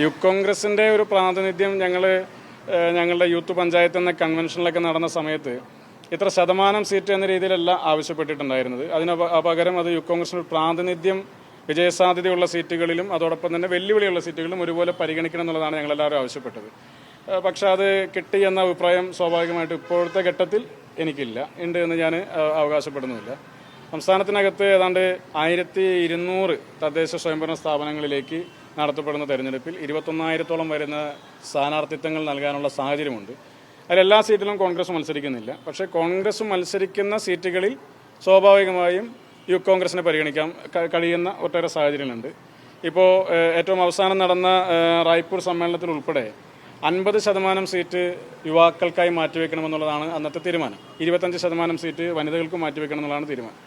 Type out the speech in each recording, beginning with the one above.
Youth കോൺഗ്രസിന്റെ ഒരു പ്രാതിനിധ്യം ഞങ്ങൾ ഞങ്ങളുടെ യൂത്ത് പഞ്ചായത്ത് എന്ന കൺവെൻഷനിലൊക്കെ നടന്ന സമയത്ത് ഇത്ര ശതമാനം സീറ്റ് എന്ന രീതിയിലല്ല ആവശ്യപ്പെട്ടിട്ടുണ്ടായിരുന്നത്. അതിന് പകരം അത് യൂത്ത് കോൺഗ്രസിന്റെ പ്രാതിനിധ്യം വിജയസാധ്യതയുള്ള സീറ്റുകളിലും അതോടൊപ്പം തന്നെ വെല്ലുവിളിയുള്ള സീറ്റുകളിലും ഒരുപോലെ പരിഗണിക്കണം എന്നുള്ളതാണ് ഞങ്ങളെല്ലാവരും ആവശ്യപ്പെട്ടത്. പക്ഷെ അത് കിട്ടി എന്ന അഭിപ്രായം സ്വാഭാവികമായിട്ട് ഇപ്പോഴത്തെ ഘട്ടത്തിൽ എനിക്കില്ല. ഉണ്ട് എന്ന് ഞാൻ അവകാശപ്പെടുന്നുമില്ല. സംസ്ഥാനത്തിനകത്ത് ഏതാണ്ട് ആയിരത്തി ഇരുന്നൂറ് തദ്ദേശ സ്വയംഭരണ സ്ഥാപനങ്ങളിലേക്ക് നടത്തപ്പെടുന്ന തെരഞ്ഞെടുപ്പിൽ ഇരുപത്തൊന്നായിരത്തോളം വരുന്ന സ്ഥാനാർത്ഥിത്വങ്ങൾ നൽകാനുള്ള സാഹചര്യമുണ്ട്. അതിലെല്ലാ സീറ്റിലും കോൺഗ്രസ് മത്സരിക്കുന്നില്ല. പക്ഷേ കോൺഗ്രസ് മത്സരിക്കുന്ന സീറ്റുകളിൽ സ്വാഭാവികമായും യു കോൺഗ്രസിനെ പരിഗണിക്കാൻ കഴിയുന്ന ഒട്ടേറെ സാഹചര്യങ്ങളുണ്ട്. ഇപ്പോൾ ഏറ്റവും അവസാനം നടന്ന റായ്പൂർ സമ്മേളനത്തിൽ ഉൾപ്പെടെ അൻപത് ശതമാനം സീറ്റ് യുവാക്കൾക്കായി മാറ്റിവെക്കണമെന്നുള്ളതാണ് അന്നത്തെ തീരുമാനം. ഇരുപത്തഞ്ച് ശതമാനം സീറ്റ് വനിതകൾക്ക് മാറ്റിവെക്കണം എന്നുള്ളതാണ് തീരുമാനം.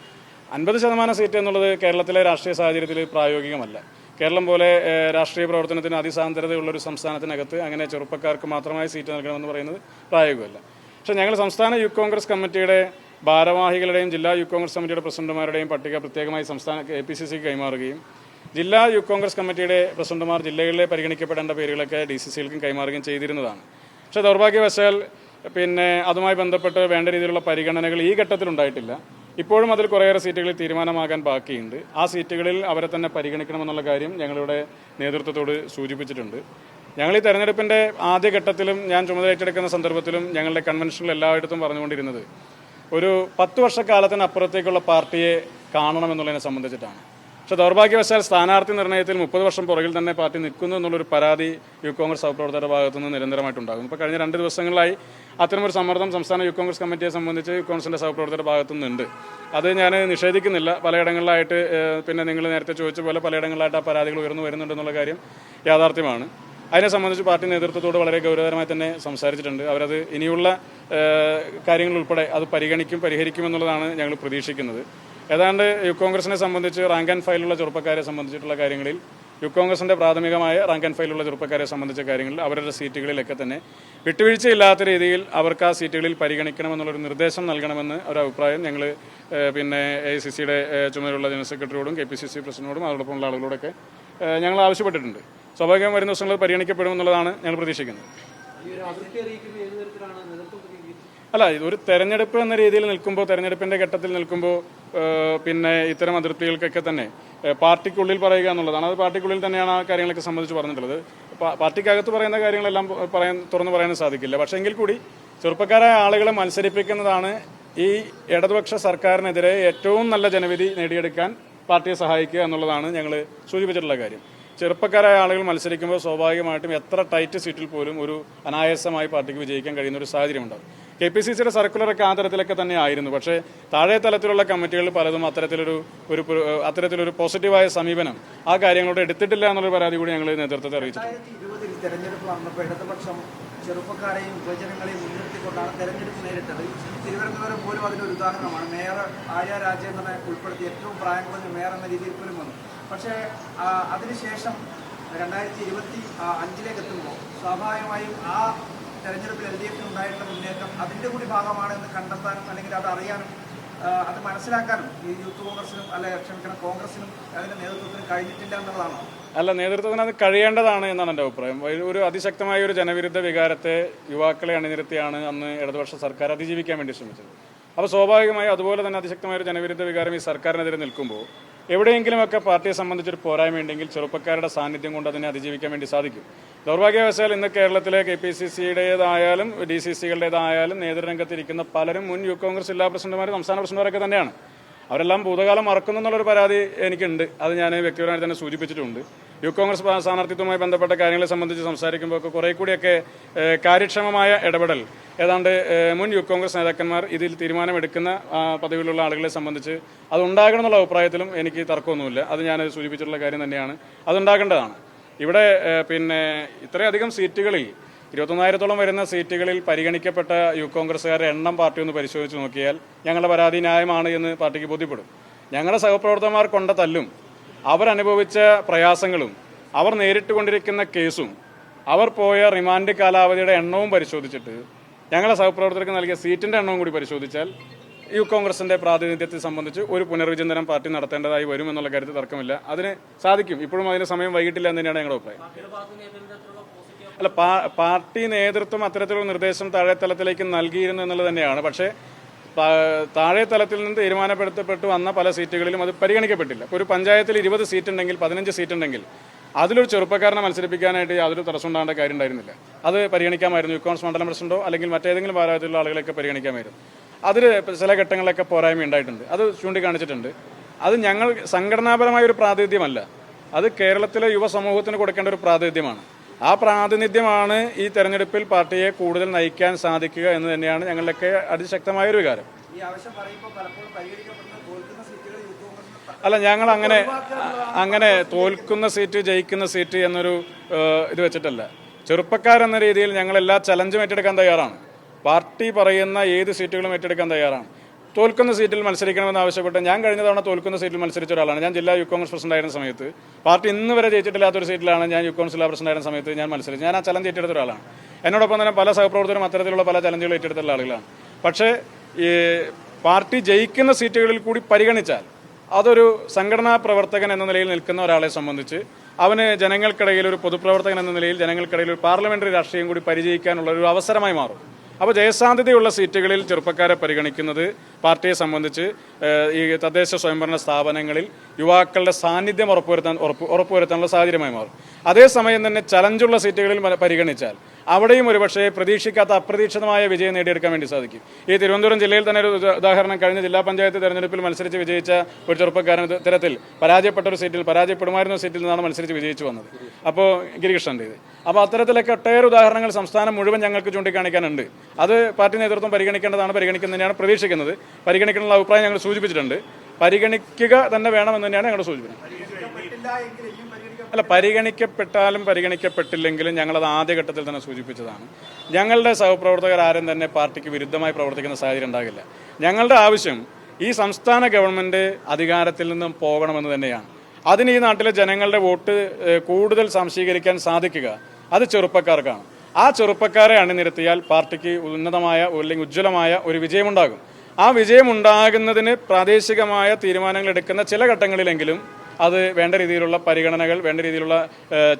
അൻപത് ശതമാനം സീറ്റ് എന്നുള്ളത് കേരളത്തിലെ രാഷ്ട്രീയ സാഹചര്യത്തിൽ പ്രായോഗികമല്ല. കേരളം പോലെ രാഷ്ട്രീയ പ്രവർത്തനത്തിന് അതിസാന്ദ്രതയുള്ള ഒരു സംസ്ഥാനത്തിനകത്ത് അങ്ങനെ ചെറുപ്പക്കാർക്ക് മാത്രമായി സീറ്റ് നൽകണമെന്ന് പറയുന്നത് പ്രായോഗികമല്ല. പക്ഷേ ഞങ്ങൾ സംസ്ഥാന യൂത്ത് കോൺഗ്രസ് കമ്മിറ്റിയുടെ ഭാരവാഹികളുടെയും ജില്ലാ യൂത്ത് കോൺഗ്രസ് കമ്മിറ്റിയുടെ പ്രസിഡന്റുമാരുടെയും പട്ടിക പ്രത്യേകമായി സംസ്ഥാന എ പി സി സിക്ക് കൈമാറുകയും ജില്ലാ യൂത്ത് കോൺഗ്രസ് കമ്മിറ്റിയുടെ പ്രസിഡന്റുമാർ ജില്ലകളിലെ പരിഗണിക്കപ്പെടേണ്ട പേരുകളൊക്കെ ഡി സി സികൾക്കും കൈമാറുകയും ചെയ്തിരുന്നതാണ്. പക്ഷേ ദൗർഭാഗ്യവശാൽ പിന്നെ അതുമായി ബന്ധപ്പെട്ട് വേണ്ട രീതിയിലുള്ള പരിഗണനകൾ ഈ ഘട്ടത്തിൽ ഉണ്ടായിട്ടില്ല ഇപ്പോഴും അതിൽ കുറേയേറെ സീറ്റുകളിൽ തീരുമാനമാകാൻ ബാക്കിയുണ്ട്. ആ സീറ്റുകളിൽ അവരെ തന്നെ പരിഗണിക്കണമെന്നുള്ള കാര്യം ഞങ്ങളുടെ നേതൃത്വത്തോട് സൂചിപ്പിച്ചിട്ടുണ്ട്. ഞങ്ങൾ ഈ തെരഞ്ഞെടുപ്പിന്റെ ആദ്യഘട്ടത്തിലും ഞാൻ ചുമതല ഏറ്റെടുക്കുന്ന സന്ദർഭത്തിലും ഞങ്ങളുടെ കൺവെൻഷനിൽ എല്ലായിടത്തും പറഞ്ഞുകൊണ്ടിരുന്നത് ഒരു പത്ത് വർഷക്കാലത്തിനപ്പുറത്തേക്കുള്ള പാർട്ടിയെ കാണണമെന്നുള്ളതിനെ സംബന്ധിച്ചിട്ടാണ്. പക്ഷേ ദൗർഭാഗ്യവശാൽ സ്ഥാനാർത്ഥി നിർണയത്തിൽ മുപ്പത് വർഷം പുറകിൽ തന്നെ പാർട്ടി നിൽക്കുന്നു എന്നുള്ളൊരു പരാതി യൂത്ത് കോൺഗ്രസ് സഹപ്രവർത്തകരുടെ ഭാഗത്തു നിന്ന് നിരന്തരമായിട്ടുണ്ടാകും ഇപ്പോൾ കഴിഞ്ഞ രണ്ട് ദിവസങ്ങളായി അത്തരമൊരു സമ്മർദ്ദം സംസ്ഥാന യൂത്ത് കോൺഗ്രസ് കമ്മിറ്റിയെ സംബന്ധിച്ച് യൂത്ത് കോൺഗ്രസിന്റെ സഹപ്രവർത്തകരുടെ ഭാഗത്തുനിന്നുണ്ട്. അത് ഞാൻ നിഷേധിക്കുന്നില്ല. പലയിടങ്ങളിലായിട്ട് പിന്നെ നിങ്ങൾ നേരത്തെ ചോദിച്ച പോലെ പലയിടങ്ങളിലായിട്ട് ആ പരാതികൾ ഉയർന്നു വരുന്നുണ്ടെന്നുള്ള കാര്യം യാഥാർത്ഥ്യമാണ്. അതിനെ സംബന്ധിച്ച് പാർട്ടി നേതൃത്വത്തോട് വളരെ ഗൗരവമായി തന്നെ സംസാരിച്ചിട്ടുണ്ട്. അവരത് ഇനിയുള്ള കാര്യങ്ങളുൾപ്പെടെ അത് പരിഗണിക്കും പരിഹരിക്കുമെന്നുള്ളതാണ് ഞങ്ങൾ പ്രതീക്ഷിക്കുന്നത്. ഏതാണ്ട് യൂത്ത് കോൺഗ്രസിനെ സംബന്ധിച്ച് റാങ്ക് ആൻഡ് ഫയലുള്ള ചെറുപ്പക്കാരെ സംബന്ധിച്ചിട്ടുള്ള കാര്യങ്ങളിൽ യൂത്ത് കോൺഗ്രസിന്റെ പ്രാഥമികമായ റാങ്ക് ആൻഡ് ഫയലുള്ള ചെറുപ്പക്കാരെ സംബന്ധിച്ച കാര്യങ്ങളിൽ അവരുടെ സീറ്റുകളിലൊക്കെ തന്നെ വിട്ടുവീഴ്ചയില്ലാത്ത രീതിയിൽ അവർക്ക് ആ സീറ്റുകളിൽ പരിഗണിക്കണമെന്നുള്ളൊരു നിർദ്ദേശം നൽകണമെന്ന് ഒരു അഭിപ്രായം ഞങ്ങൾ പിന്നെ എ സി സിയുടെ ചുമതലയുള്ള ജനറൽ സെക്രട്ടറിയോടും കെ പി സി സി പ്രസിഡന്റിനോടും അതോടൊപ്പമുള്ള ആളുകളോടൊക്കെ ഞങ്ങൾ ആവശ്യപ്പെട്ടിട്ടുണ്ട്. സ്വാഭാവികം വരുന്ന ദിവസങ്ങളിൽ പരിഗണിക്കപ്പെടുമെന്നുള്ളതാണ് ഞങ്ങൾ പ്രതീക്ഷിക്കുന്നത്. അല്ല ഇതൊരു തെരഞ്ഞെടുപ്പ് എന്ന രീതിയിൽ നിൽക്കുമ്പോൾ തെരഞ്ഞെടുപ്പിന്റെ ഘട്ടത്തിൽ നിൽക്കുമ്പോൾ പിന്നെ ഇത്തരം അതിർത്തികൾക്കൊക്കെ തന്നെ പാർട്ടിക്കുള്ളിൽ പറയുക എന്നുള്ളതാണ്. അത് പാർട്ടിക്കുള്ളിൽ തന്നെയാണ് ആ കാര്യങ്ങളൊക്കെ സംബന്ധിച്ച് പറഞ്ഞിട്ടുള്ളത്. പാർട്ടിക്കകത്ത് പറയുന്ന കാര്യങ്ങളെല്ലാം പറയാൻ തുറന്നു പറയാൻ സാധിക്കില്ല. പക്ഷേ എങ്കിൽ കൂടി ചെറുപ്പക്കാരായ ആളുകളെ മത്സരിപ്പിക്കുന്നതാണ് ഈ ഇടതുപക്ഷ സർക്കാരിനെതിരെ ഏറ്റവും നല്ല ജനവിധി നേടിയെടുക്കാൻ പാർട്ടിയെ സഹായിക്കുക എന്നുള്ളതാണ് ഞങ്ങൾ സൂചിപ്പിച്ചിട്ടുള്ള കാര്യം. ചെറുപ്പക്കാരായ ആളുകൾ മത്സരിക്കുമ്പോൾ സ്വാഭാവികമായിട്ടും എത്ര ടൈറ്റ് സീറ്റിൽ പോലും ഒരു അനായാസമായി പാർട്ടിക്ക് വിജയിക്കാൻ കഴിയുന്ന ഒരു സാഹചര്യം ഉണ്ടാകും കെ പി സി സിയുടെ സർക്കുലറൊക്കെ ആ തരത്തിലൊക്കെ തന്നെ ആയിരുന്നു. പക്ഷേ താഴെ തലത്തിലുള്ള കമ്മിറ്റികളിൽ പലതും അത്തരത്തിലൊരു ഒരു അത്തരത്തിലൊരു പോസിറ്റീവായ സമീപനം ആ കാര്യങ്ങളോട് എടുത്തിട്ടില്ല എന്നുള്ള പരാതി കൂടി ഞങ്ങൾ നേതൃത്വത്തെ അറിയിച്ചിട്ടുണ്ട് തെരഞ്ഞെടുപ്പ് നടന്നപ്പോൾ ഇടതുപക്ഷം ചെറുപ്പക്കാരെയും യുവജനങ്ങളെയും മുൻനിർത്തിക്കൊണ്ടാണ് തെരഞ്ഞെടുപ്പ് നേരിട്ടത്. തിരുവനന്തപുരം പോലും അതിനൊരു ഉദാഹരണമാണ്. മേയർ ആര്യ രാജേന്ദ്രനെ ഉൾപ്പെടുത്തി ഏറ്റവും പ്രായം കുറഞ്ഞ മേയർ എന്ന രീതിയിൽ പോലും വന്നു. പക്ഷേ അതിനുശേഷം രണ്ടായിരത്തി ഇരുപത്തി അഞ്ചിലേക്ക് എത്തുമ്പോൾ സ്വാഭാവികമായും ആ തെരഞ്ഞെടുപ്പിൽ എൽ ഡി എഫിന് ഉണ്ടായിട്ടുള്ള മുന്നേറ്റം അതിന്റെ കൂടി ഭാഗമാണെന്ന് കണ്ടെത്താനും അല്ലെങ്കിൽ അത് അറിയാനും അത് മനസ്സിലാക്കാനും ഈ യൂത്ത് കോൺഗ്രസിനും അല്ലെ ക്ഷമിക്കണം കോൺഗ്രസിനും അതിന്റെ നേതൃത്വത്തിനും കഴിഞ്ഞിട്ടില്ല എന്നുള്ളതാണോ. അല്ല നേതൃത്വത്തിന് അത് കഴിയേണ്ടതാണ് എന്നാണ് എന്റെ അഭിപ്രായം. ഒരു അതിശക്തമായ ഒരു ജനവിരുദ്ധ വികാരത്തെ യുവാക്കളെ അണിനിരത്തിയാണ് അന്ന് ഇടതുപക്ഷ സർക്കാർ അതിജീവിക്കാൻ വേണ്ടി ശ്രമിച്ചത്. അപ്പോൾ സ്വാഭാവികമായി അതുപോലെ തന്നെ അതിശക്തമായ ഒരു ജനവിരുദ്ധ വികാരം ഈ സർക്കാരിനെതിരെ നിൽക്കുമ്പോൾ എവിടെയെങ്കിലുമൊക്കെ പാർട്ടിയെ സംബന്ധിച്ചൊരു പോരായ്മയുണ്ടെങ്കിൽ ചെറുപ്പക്കാരുടെ സാന്നിധ്യം കൊണ്ട് അതിനെ അതിജീവിക്കാൻ വേണ്ടി സാധിക്കും. ദൗർഭാഗ്യവശാൽ ഇന്ന് കേരളത്തിലെ കെ പി സി സിയുടേതായാലും ഡി സി സികളുടേതായാലും നേതൃരംഗത്തിരിക്കുന്ന പലരും മുൻ യു കോൺഗ്രസ് ജില്ലാ പ്രസിഡന്റുമാരും സംസ്ഥാന പ്രസിഡന്റുമാരൊക്കെ തന്നെയാണ്. അവരെല്ലാം ഭൂതകാലം മറക്കുന്നു എന്നുള്ളൊരു പരാതി എനിക്കുണ്ട്. അത് ഞാൻ വ്യക്തിപരമായി തന്നെ സൂചിപ്പിച്ചിട്ടുണ്ട്. യൂത്ത് കോൺഗ്രസ് സ്ഥാ- സ്ഥാനാർത്ഥിത്വവുമായി ബന്ധപ്പെട്ട കാര്യങ്ങളെ സംബന്ധിച്ച് സംസാരിക്കുമ്പോൾ ഒക്കെ കുറെ കൂടിയൊക്കെ കാര്യക്ഷമമായ ഇടപെടൽ. ഏതാണ്ട് മുൻ യൂത്ത് കോൺഗ്രസ് നേതാക്കന്മാർ ഇതിൽ തീരുമാനമെടുക്കുന്ന പദവിയിലുള്ള ആളുകളെ സംബന്ധിച്ച് അതുണ്ടാകണം എന്നുള്ള അഭിപ്രായത്തിലും എനിക്ക് തർക്കമൊന്നുമില്ല. അത് ഞാൻ സൂചിപ്പിച്ചിട്ടുള്ള കാര്യം തന്നെയാണ്. അതുണ്ടാകേണ്ടതാണ്. ഇവിടെ പിന്നെ ഇത്രയധികം സീറ്റുകളിൽ ഇരുപത്തൊന്നായിരത്തോളം വരുന്ന സീറ്റുകളിൽ പരിഗണിക്കപ്പെട്ട യൂത്ത് കോൺഗ്രസ്സുകാരുടെ എണ്ണം പാർട്ടി ഒന്ന് പരിശോധിച്ച് നോക്കിയാൽ ഞങ്ങളുടെ പരാതി ന്യായമാണ് എന്ന് പാർട്ടിക്ക് ബോധ്യപ്പെടും. ഞങ്ങളുടെ സഹപ്രവർത്തകന്മാർ കൊണ്ട തല്ലും. അവരനുഭവിച്ച പ്രയാസങ്ങളും അവർ നേരിട്ടുകൊണ്ടിരിക്കുന്ന കേസും അവർ പോയ റിമാൻഡ് കാലാവധിയുടെ എണ്ണവും പരിശോധിച്ചിട്ട് ഞങ്ങളെ സഹപ്രവർത്തകർക്ക് നൽകിയ സീറ്റിന്റെ എണ്ണവും കൂടി പരിശോധിച്ചാൽ യു കോൺഗ്രസിന്റെ പ്രാതിനിധ്യത്തെ സംബന്ധിച്ച് ഒരു പുനർവിചിന്തനം പാർട്ടി നടത്തേണ്ടതായി വരും എന്നുള്ള കാര്യത്തിൽ തർക്കമില്ല. അതിന് സാധിക്കും. ഇപ്പോഴും അതിന് സമയം വൈകിട്ടില്ല എന്ന് തന്നെയാണ് ഞങ്ങളുടെ അഭിപ്രായം. അല്ല പാർട്ടി നേതൃത്വം അത്തരത്തിലുള്ള നിർദ്ദേശം താഴെ തലത്തിലേക്ക് നൽകിയിരുന്നു എന്നുള്ളത് തന്നെയാണ്. പക്ഷേ താഴെ തലത്തിൽ നിന്ന് തീരുമാനപ്പെടുത്തപ്പെട്ടു വന്ന പല സീറ്റുകളിലും അത് പരിഗണിക്കപ്പെട്ടില്ല. ഒരു പഞ്ചായത്തിൽ ഇരുപത് സീറ്റ് ഉണ്ടെങ്കിൽ പതിനഞ്ച് സീറ്റ് ഉണ്ടെങ്കിൽ അതിലൊരു ചെറുപ്പക്കാരനെ മത്സരിപ്പിക്കാനായിട്ട് യാതൊരു തടസ്സം ഉണ്ടാകേണ്ട കാര്യം ഉണ്ടായിരുന്നില്ല അത് പരിഗണിക്കാമായിരുന്നു. യുക്കോൺസ് മണ്ഡലം പ്രസിഡന്റോ അല്ലെങ്കിൽ മറ്റേതെങ്കിലും ഭാരതത്തിലുള്ള ആളുകളൊക്കെ പരിഗണിക്കാമായിരുന്നു. അതിൽ ചില ഘട്ടങ്ങളിലൊക്കെ പോരായ്മ ഉണ്ടായിട്ടുണ്ട്. അത് ചൂണ്ടിക്കാണിച്ചിട്ടുണ്ട്. അത് ഞങ്ങൾ സംഘടനാപരമായ ഒരു പ്രാതിനിധ്യമല്ല. അത് കേരളത്തിലെ യുവസമൂഹത്തിന് കൊടുക്കേണ്ട ഒരു പ്രാതിനിധ്യമാണ്. ആ പ്രാതിനിധ്യമാണ് ഈ തെരഞ്ഞെടുപ്പിൽ പാർട്ടിയെ കൂടുതൽ നയിക്കാൻ സാധിക്കുക എന്ന് തന്നെയാണ് ഞങ്ങളുടെയൊക്കെ അതിശക്തമായ ഒരു വികാരം. അല്ല ഞങ്ങൾ അങ്ങനെ അങ്ങനെ തോൽക്കുന്ന സീറ്റ് ജയിക്കുന്ന സീറ്റ് എന്നൊരു ഇത് വെച്ചിട്ടല്ല. ചെറുപ്പക്കാരെന്ന രീതിയിൽ ഞങ്ങൾ എല്ലാ ചലഞ്ചും ഏറ്റെടുക്കാൻ തയ്യാറാണ്. പാർട്ടി പറയുന്ന ഏത് സീറ്റുകളും ഏറ്റെടുക്കാൻ തയ്യാറാണ്. തോൽക്കുന്ന സീറ്റിൽ മത്സരിക്കണമെന്ന് ആവശ്യപ്പെട്ട് ഞാൻ കഴിഞ്ഞ തവണ തോൽക്കുന്ന സീറ്റിൽ മത്സരിച്ച ഒരാളാണ്. ഞാൻ ജില്ലാ യൂത്ത് കോൺഗ്രസ് പ്രസിഡന്റ് ആയിരുന്ന സമയത്ത്. പാർട്ടി ഇന്ന് വരെ ജയിച്ചിട്ടില്ലാത്തൊരു സീറ്റിലാണ് ഞാൻ യൂത്ത് കോൺഗ്രസ് ജില്ലാ പ്രസിഡന്റ് ആയിരുന്ന സമയത്ത് ഞാൻ മത്സരിച്ചു ഞാൻ ആ ചലഞ്ച് ഏറ്റെടുത്ത ഒരാളാണ്. എന്നോടൊപ്പം തന്നെ പല സഹപ്രവർത്തകരും അത്തരത്തിലുള്ള പല ചലഞ്ചുകൾ ഏറ്റെടുത്തുള്ള ആളുകളാണ്. പക്ഷേ ഈ പാർട്ടി ജയിക്കുന്ന സീറ്റുകളിൽ കൂടി പരിഗണിച്ചാൽ അതൊരു സംഘടനാ പ്രവർത്തകൻ എന്ന നിലയിൽ നിൽക്കുന്ന ഒരാളെ സംബന്ധിച്ച് അവന് ജനങ്ങൾക്കിടയിൽ ഒരു പൊതുപ്രവർത്തകൻ എന്ന നിലയിൽ ജനങ്ങൾക്കിടയിൽ ഒരു പാർലമെന്ററി രാഷ്ട്രീയം കൂടി പരിചയിക്കാനുള്ള ഒരു അവസരമായി മാറും. അപ്പോൾ ജയസാധ്യതയുള്ള സീറ്റുകളിൽ ചെറുപ്പക്കാരെ പരിഗണിക്കുന്നത് പാർട്ടിയെ സംബന്ധിച്ച് ഈ തദ്ദേശ സ്വയംഭരണ സ്ഥാപനങ്ങളിൽ യുവാക്കളുടെ സാന്നിധ്യം ഉറപ്പുവരുത്താൻ ഉറപ്പ് ഉറപ്പുവരുത്താനുള്ള സാഹചര്യമായി മാറും. അതേസമയം തന്നെ ചലഞ്ചുള്ള സീറ്റുകളിൽ പരിഗണിച്ചാൽ അവിടെയും ഒരുപക്ഷെ പ്രതീക്ഷിക്കാത്ത അപ്രതീക്ഷിതമായ വിജയം നേടിയെടുക്കാൻ വേണ്ടി സാധിക്കും. ഈ തിരുവനന്തപുരം ജില്ലയിൽ തന്നെ ഒരു ഉദാഹരണം. കഴിഞ്ഞ ജില്ലാ പഞ്ചായത്ത് തെരഞ്ഞെടുപ്പിൽ മത്സരിച്ച് വിജയിച്ച ഒരു ചെറുപ്പക്കാരൻ തരത്തിൽ പരാജയപ്പെട്ട ഒരു സീറ്റിൽ പരാജയപ്പെടുമായിരുന്ന സീറ്റിൽ നിന്നാണ് മത്സരിച്ച് വിജയിച്ചു വന്നത്. അപ്പോൾ ഗിരികൃഷ്ണന്റെ ഇത്. അപ്പോൾ അത്തരത്തിലൊക്കെ ഒട്ടേറെ ഉദാഹരണങ്ങൾ സംസ്ഥാനം മുഴുവൻ ഞങ്ങൾക്ക് ചൂണ്ടിക്കാണിക്കാനുണ്ട്. അത് പാർട്ടി നേതൃത്വം പരിഗണിക്കേണ്ടതാണ് പരിഗണിക്കുന്നതിനാണ് പ്രതീക്ഷിക്കുന്നത്. പരിഗണിക്കാനുള്ള അഭിപ്രായം ഞങ്ങൾ സൂചിപ്പിച്ചിട്ടുണ്ട്. പരിഗണിക്കുക തന്നെ വേണമെന്ന് തന്നെയാണ് ഞങ്ങളുടെ സൂചന. അല്ല പരിഗണിക്കപ്പെട്ടാലും പരിഗണിക്കപ്പെട്ടില്ലെങ്കിലും ഞങ്ങളത് ആദ്യഘട്ടത്തിൽ തന്നെ സൂചിപ്പിച്ചതാണ്. ഞങ്ങളുടെ സഹപ്രവർത്തകർ ആരും തന്നെ പാർട്ടിക്ക് വിരുദ്ധമായി പ്രവർത്തിക്കുന്ന സാഹചര്യം ഉണ്ടാകില്ല. ഞങ്ങളുടെ ആവശ്യം ഈ സംസ്ഥാന ഗവൺമെന്റ് അധികാരത്തിൽ നിന്നും പോകണമെന്ന് തന്നെയാണ്. അതിന് ഈ നാട്ടിലെ ജനങ്ങളുടെ വോട്ട് കൂടുതൽ സംശീകരിക്കാൻ സാധിക്കുക അത് ചെറുപ്പക്കാർക്കാണ്. ആ ചെറുപ്പക്കാരെ അണിനിരത്തിയാൽ പാർട്ടിക്ക് ഉന്നതമായ അല്ലെങ്കിൽ ഉജ്ജ്വലമായ ഒരു വിജയമുണ്ടാകും. ആ വിജയമുണ്ടാകുന്നതിന് പ്രാദേശികമായ തീരുമാനങ്ങൾ എടുക്കുന്ന ചില ഘട്ടങ്ങളിലെങ്കിലും അത് വേണ്ട രീതിയിലുള്ള പരിഗണനകൾ വേണ്ട രീതിയിലുള്ള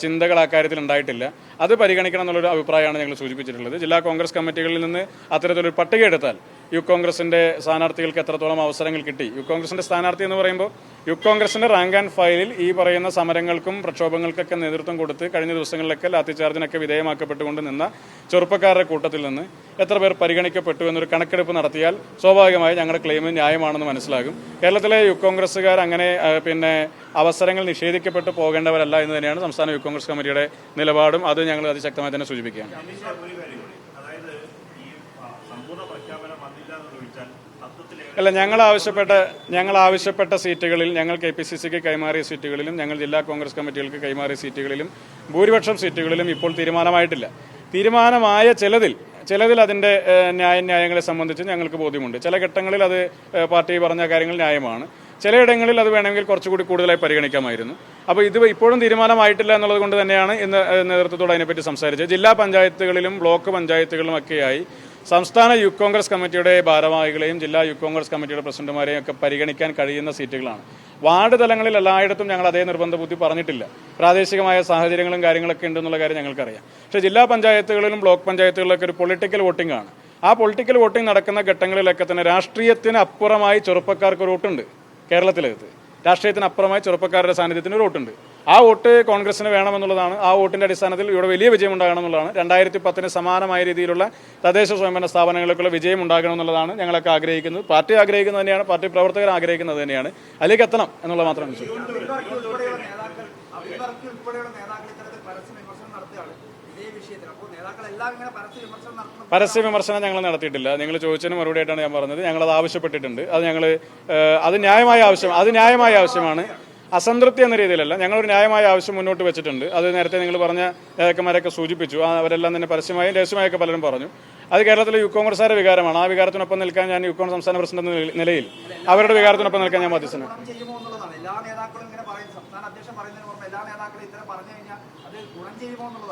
ചിന്തകൾ ആ കാര്യത്തിൽ ഉണ്ടായിട്ടില്ല. അത് പരിഗണിക്കണം എന്നുള്ളൊരു അഭിപ്രായമാണ് ഞങ്ങൾ സൂചിപ്പിച്ചിട്ടുള്ളത്. ജില്ലാ കോൺഗ്രസ് കമ്മിറ്റികളിൽ നിന്ന് അത്തരത്തിലൊരു പട്ടിക എടുത്താൽ യൂത്ത് കോൺഗ്രസിന്റെ സ്ഥാനാർത്ഥികൾക്ക് എത്രത്തോളം അവസരങ്ങൾ കിട്ടി? യു കോൺഗ്രസിന്റെ സ്ഥാനാർത്ഥി എന്ന് പറയുമ്പോൾ യു കോൺഗ്രസിന്റെ റാങ്ക് ആൻഡ് ഫയലിൽ ഈ പറയുന്ന സമരങ്ങൾക്കും പ്രക്ഷോഭങ്ങൾക്കൊക്കെ നേതൃത്വം കൊടുത്ത് കഴിഞ്ഞ ദിവസങ്ങളിലൊക്കെ ലാത്തിചാർജിനൊക്കെ വിധേയമാക്കപ്പെട്ടുകൊണ്ട് നിന്ന ചെറുപ്പക്കാരുടെ കൂട്ടത്തിൽ നിന്ന് എത്ര പേർ പരിഗണിക്കപ്പെട്ടു എന്നൊരു കണക്കെടുപ്പ് നടത്തിയാൽ സ്വാഭാവികമായി ഞങ്ങളുടെ ക്ലെയിം ന്യായമാണെന്ന് മനസ്സിലാകും. കേരളത്തിലെ യു കോൺഗ്രസ്സുകാർ അങ്ങനെ പിന്നെ അവസരങ്ങൾ നിഷേധിക്കപ്പെട്ടു പോകേണ്ടവരല്ല എന്ന് തന്നെയാണ് സംസ്ഥാന യു കോൺഗ്രസ് കമ്മിറ്റിയുടെ നിലപാടും. അത് ഞങ്ങൾ അതിശക്തമായി തന്നെ സൂചിപ്പിക്കുകയാണ് ഇതിന്റെ ഒരു കാര്യം കൂടി അതായത് ഈ ആ, സമ്പൂർണ പ്രഖ്യാപനം വന്നില്ല എന്ന് ചോദിച്ചാൽ തത്വത്തിൽ അല്ല ഞങ്ങൾ ആവശ്യപ്പെട്ട ഞങ്ങൾ ആവശ്യപ്പെട്ട സീറ്റുകളിൽ ഞങ്ങൾ കെ പി സി സിക്ക് കൈമാറിയ സീറ്റുകളിലും ഞങ്ങൾ ജില്ലാ കോൺഗ്രസ് കമ്മിറ്റികൾക്ക് കൈമാറിയ സീറ്റുകളിലും ഭൂരിപക്ഷം സീറ്റുകളിലും ഇപ്പോൾ തീരുമാനമായിട്ടില്ല. തീരുമാനമായ ചിലതിൽ ചിലതിൽ അതിന്റെ ന്യായന്യായങ്ങളെ ന്യായങ്ങളെ സംബന്ധിച്ച് ഞങ്ങൾക്ക് ബോധ്യമുണ്ട്. ചില ഘട്ടങ്ങളിൽ അത് പാർട്ടി പറഞ്ഞ കാര്യങ്ങൾ ന്യായമാണ്. ചിലയിടങ്ങളിൽ അത് വേണമെങ്കിൽ കുറച്ചുകൂടി കൂടുതലായി പരിഗണിക്കാമായിരുന്നു. അപ്പോൾ ഇത് ഇപ്പോഴും തീരുമാനമായിട്ടില്ല എന്നുള്ളത് കൊണ്ട് തന്നെയാണ് ഇന്ന് നേതൃത്വത്തോട് അതിനെപ്പറ്റി സംസാരിച്ചത്. ജില്ലാ പഞ്ചായത്തുകളിലും ബ്ലോക്ക് പഞ്ചായത്തുകളിലും ഒക്കെയായി സംസ്ഥാന യൂത്ത് കോൺഗ്രസ് കമ്മിറ്റിയുടെ ഭാരവാഹികളെയും ജില്ലാ യൂത്ത് കോൺഗ്രസ് കമ്മിറ്റിയുടെ പ്രസിഡന്റുമാരെയും ഒക്കെ പരിഗണിക്കാൻ കഴിയുന്ന സീറ്റുകളാണ്. വാർഡ് തലങ്ങളിൽ എല്ലായിടത്തും ഞങ്ങൾ അതേ നിർബന്ധ ബുദ്ധി പറഞ്ഞിട്ടില്ല. പ്രാദേശികമായ സാഹചര്യങ്ങളും കാര്യങ്ങളൊക്കെ ഉണ്ടെന്നുള്ള കാര്യം ഞങ്ങൾക്കറിയാം. പക്ഷേ ജില്ലാ പഞ്ചായത്തുകളിലും ബ്ലോക്ക് പഞ്ചായത്തുകളിലൊക്കെ ഒരു പൊളിറ്റിക്കൽ വോട്ടിംഗ് ആണ്. ആ പൊളിറ്റിക്കൽ വോട്ടിംഗ് നടക്കുന്ന ഘട്ടങ്ങളിലൊക്കെ തന്നെ രാഷ്ട്രീയത്തിന് അപ്പുറമായി ചെറുപ്പക്കാർക്ക് ഒരു വോട്ടുണ്ട് കേരളത്തിലകത്ത്. രാഷ്ട്രീയത്തിന് അപ്പുറമായി ചെറുപ്പക്കാരുടെ സാന്നിധ്യത്തിന് ഒരു വോട്ടുണ്ട്. ആ വോട്ട് കോൺഗ്രസിന് വേണമെന്നുള്ളതാണ്. ആ വോട്ടിന്റെ അടിസ്ഥാനത്തിൽ ഇവിടെ വലിയ വിജയം ഉണ്ടാകണം എന്നുള്ളതാണ് രണ്ടായിരത്തി പത്തിന് സമാനമായ രീതിയിലുള്ള തദ്ദേശ സ്വയംഭരണ സ്ഥാപനങ്ങൾക്കുള്ള വിജയം ഉണ്ടാകണം എന്നുള്ളതാണ് ഞങ്ങളൊക്കെ ആഗ്രഹിക്കുന്നത്. പാർട്ടി ആഗ്രഹിക്കുന്നത് തന്നെയാണ്. പാർട്ടി പ്രവർത്തകർ ആഗ്രഹിക്കുന്നത് തന്നെയാണ്. അതിലേക്ക് എത്തണം എന്നുള്ളത് മാത്രമാണ് പരസ്യ വിമർശനം ഞങ്ങൾ നടത്തിയിട്ടില്ല. നിങ്ങൾ ചോദിച്ചതിന് മറുപടി ആയിട്ടാണ് ഞാൻ പറഞ്ഞത്. ഞങ്ങൾ അത് ആവശ്യപ്പെട്ടിട്ടുണ്ട്. അത് ഞങ്ങൾ അത് ന്യായമായ ആവശ്യം അത് ന്യായമായ ആവശ്യമാണ്. അസംതൃപ്തി എന്ന രീതിയിലല്ല. ഞങ്ങളൊരു ന്യായമായ ആവശ്യം മുന്നോട്ട് വെച്ചിട്ടുണ്ട്. അത് നേരത്തെ നിങ്ങൾ പറഞ്ഞ നേതാക്കന്മാരൊക്കെ സൂചിപ്പിച്ചു. അവരെല്ലാം തന്നെ പരസ്യമായും രഹസ്യമായൊക്കെ പലരും പറഞ്ഞു. അത് കേരളത്തിലെ യു കോൺഗ്രസ്സുകാരുടെ വികാരമാണ്. ആ വികാരത്തിനൊപ്പം നിൽക്കാൻ ഞാൻ യു കോൺഗ്രസ് സംസ്ഥാന പ്രസിഡന്റ് എന്ന നിലയിൽ അവരുടെ വികാരത്തിനൊപ്പം നിൽക്കാൻ ഞാൻ ബാധ്യസ്ഥനാണ്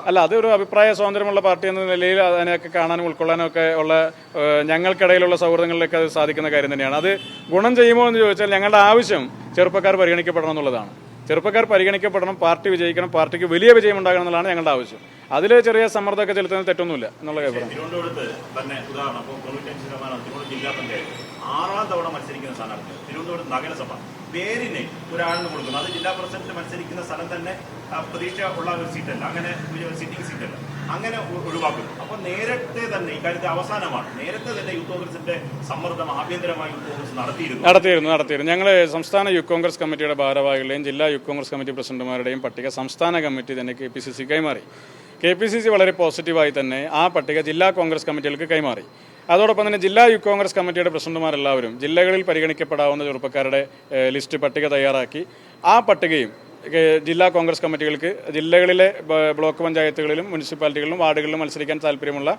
അല്ല അതൊരു അഭിപ്രായ സ്വാതന്ത്ര്യമുള്ള പാർട്ടി എന്ന നിലയിൽ അതിനെയൊക്കെ കാണാനും ഉൾക്കൊള്ളാനും ഒക്കെ ഉള്ള ഞങ്ങൾക്കിടയിലുള്ള സൗഹൃദങ്ങളിലൊക്കെ അത് സാധിക്കുന്ന കാര്യം തന്നെയാണ്. അത് ഗുണം ചെയ്യുമോ എന്ന് ചോദിച്ചാൽ ഞങ്ങളുടെ ആവശ്യം ചെറുപ്പക്കാർ പരിഗണിക്കപ്പെടണം എന്നുള്ളതാണ്. ചെറുപ്പക്കാർ പരിഗണിക്കപ്പെടണം പാർട്ടി വിജയിക്കണം പാർട്ടിക്ക് വലിയ വിജയം ഉണ്ടാകണം എന്നുള്ളതാണ് ഞങ്ങളുടെ ആവശ്യം. അതിൽ ചെറിയ സമ്മർദ്ദമൊക്കെ ചെലുത്തുന്നത് തെറ്റൊന്നുമില്ല എന്നുള്ള അഭിപ്രായം. തിരുവനന്തപുരത്ത് തന്നെ ഉദാഹരണം ഇപ്പോൾ തൊണ്ണൂറ്റഞ്ച് ശതമാനം തിരുവനന്തപുരം ജില്ലാ പഞ്ചായത്ത് ആറാം തവണ മത്സരിക്കുന്ന സ്ഥാനാർത്ഥി തിരുവനന്തപുരം നഗരസഭ. പേരിന് ഒരാളിന് കൊടുക്കുന്നു. അത് ജില്ലാ പ്രസിഡന്റ് മത്സരിക്കുന്ന സ്ഥലം തന്നെ പ്രതീക്ഷ ഉള്ള ഒരു സീറ്റല്ല. അങ്ങനെ ഒരു സിറ്റിംഗ് സീറ്റല്ല. അങ്ങനെ ഒഴിവാക്കുന്നു. അപ്പോൾ നേരത്തെ തന്നെ ഇക്കാര്യത്തെ അവസാനമാണ്. നേരത്തെ തന്നെ യൂത്ത് കോൺഗ്രസിന്റെ സമ്മർദ്ദം ആഭ്യന്തരമായി യൂത്ത് കോൺഗ്രസ് നടത്തിയിരുന്നു. നടത്തിയിരുന്നു നടത്തിയിരുന്നു. ഞങ്ങൾ സംസ്ഥാന യൂത്ത് കോൺഗ്രസ് കമ്മിറ്റിയുടെ ഭാരവാഹികളുടെയും ജില്ലാ യൂത്ത് കോൺഗ്രസ് കമ്മിറ്റി പ്രസിഡന്റുമാരുടെയും പട്ടിക സംസ്ഥാന കമ്മിറ്റി തന്നെ കെ പി സി സി കൈമാറി. കെ പി സി സി വളരെ പോസിറ്റീവായി തന്നെ ആ പട്ടിക ജില്ലാ കോൺഗ്രസ് കമ്മിറ്റികൾക്ക് കൈമാറി. അതോടൊപ്പം തന്നെ ജില്ലാ യൂത്ത് കോൺഗ്രസ് കമ്മിറ്റിയുടെ പ്രസിഡന്റുമാരെല്ലാവരും ജില്ലകളിൽ പരിഗണിക്കപ്പെടാവുന്ന ചെറുപ്പക്കാരുടെ ലിസ്റ്റ് പട്ടിക തയ്യാറാക്കി. ആ പട്ടികയും ജില്ലാ കോൺഗ്രസ് കമ്മിറ്റികൾക്ക് ജില്ലകളിലെ ബ്ലോക്ക് പഞ്ചായത്തുകളിലും മുനിസിപ്പാലിറ്റികളിലും വാർഡുകളിലും മത്സരിക്കാൻ താല്പര്യമുള്ള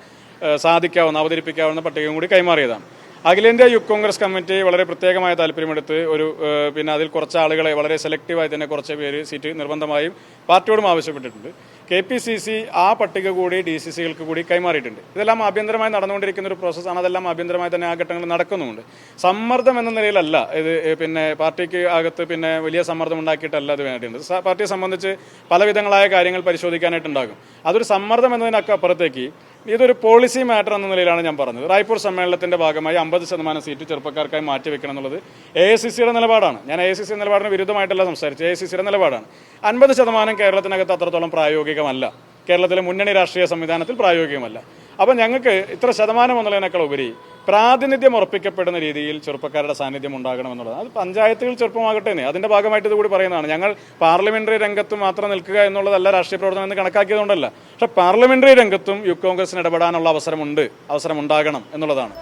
സാധിക്കാവുന്ന അവതരിപ്പിക്കാവുന്ന പട്ടികയും കൂടി കൈമാറിയതാണ്. അഖിലേന്ത്യാ യൂത്ത് കോൺഗ്രസ് കമ്മിറ്റി വളരെ പ്രത്യേകമായ താല്പര്യമെടുത്ത് ഒരു പിന്നെ അതിൽ കുറച്ച് ആളുകളെ വളരെ സെലക്റ്റീവായി തന്നെ കുറച്ച് പേര് സീറ്റ് നിർബന്ധമായും പാർട്ടിയോടും ആവശ്യപ്പെട്ടിട്ടുണ്ട്. കെ പി സി സി ആ പട്ടിക കൂടി ഡി സി സികൾക്ക് കൂടി കൈമാറിയിട്ടുണ്ട്. ഇതെല്ലാം ആഭ്യന്തരമായി നടന്നുകൊണ്ടിരിക്കുന്ന ഒരു പ്രോസസ്സാണ് അതെല്ലാം ആഭ്യന്തരമായി തന്നെ ആ ഘട്ടങ്ങളിൽ നടക്കുന്നുമുണ്ട്. സമ്മർദ്ദം എന്ന നിലയിലല്ല ഇത് പിന്നെ പാർട്ടിക്ക് അകത്ത് പിന്നെ വലിയ സമ്മർദ്ദം ഉണ്ടാക്കിയിട്ടല്ല വേണ്ടിയുണ്ട് സ- പാർട്ടിയെ സംബന്ധിച്ച് പലവിധങ്ങളായ കാര്യങ്ങൾ പരിശോധിക്കാനായിട്ടുണ്ടാകും. അതൊരു സമ്മർദ്ദം എന്നതിനൊക്കെ അപ്പുറത്തേക്ക് ഇതൊരു പോളിസി മാറ്റർ എന്ന നിലയിലാണ് ഞാൻ പറഞ്ഞത്. റായ്പൂർ സമ്മേളനത്തിന്റെ ഭാഗമായി അമ്പത് ശതമാനം സീറ്റ് ചെറുപ്പക്കാർക്കായി മാറ്റിവെക്കണം എന്നുള്ളത് എ ഐ സി സിയുടെ നിലപാടാണ്. ഞാൻ എ ഐ സി നിലപാടിന് വിരുദ്ധമായിട്ടല്ല സംസാരിച്ചത്. എ ഐ സി സിയുടെ നിലപാടാണ്. അൻപത് ശതമാനം കേരളത്തിനകത്ത് അത്രത്തോളം പ്രായോഗികമല്ല. കേരളത്തിലെ മുന്നണി രാഷ്ട്രീയ സംവിധാനത്തിൽ പ്രായോഗികമല്ല. അപ്പം ഞങ്ങൾക്ക് ഇത്ര ശതമാനം എന്നുള്ളതിനേക്കാൾ ഉപരി പ്രാതിനിധ്യം ഉറപ്പിക്കപ്പെടുന്ന രീതിയിൽ ചെറുപ്പക്കാരുടെ സാന്നിധ്യം ഉണ്ടാകണം എന്നുള്ളത് അത് പഞ്ചായത്തുകൾ ചെറുപ്പമാകട്ടെ അതിന്റെ ഭാഗമായിട്ട് ഇതുകൂടി പറയുന്നതാണ്. ഞങ്ങൾ പാർലമെന്ററി രംഗത്ത് മാത്രം നിൽക്കുക എന്നുള്ളതല്ല രാഷ്ട്രീയ പ്രവർത്തനം എന്ന് കണക്കാക്കിയതുകൊണ്ടല്ല. പക്ഷെ പാർലമെന്ററി രംഗത്തും യു കോൺഗ്രസിന് ഇടപെടാനുള്ള അവസരമുണ്ട്. അവസരം ഉണ്ടാകണം എന്നുള്ളതാണ്.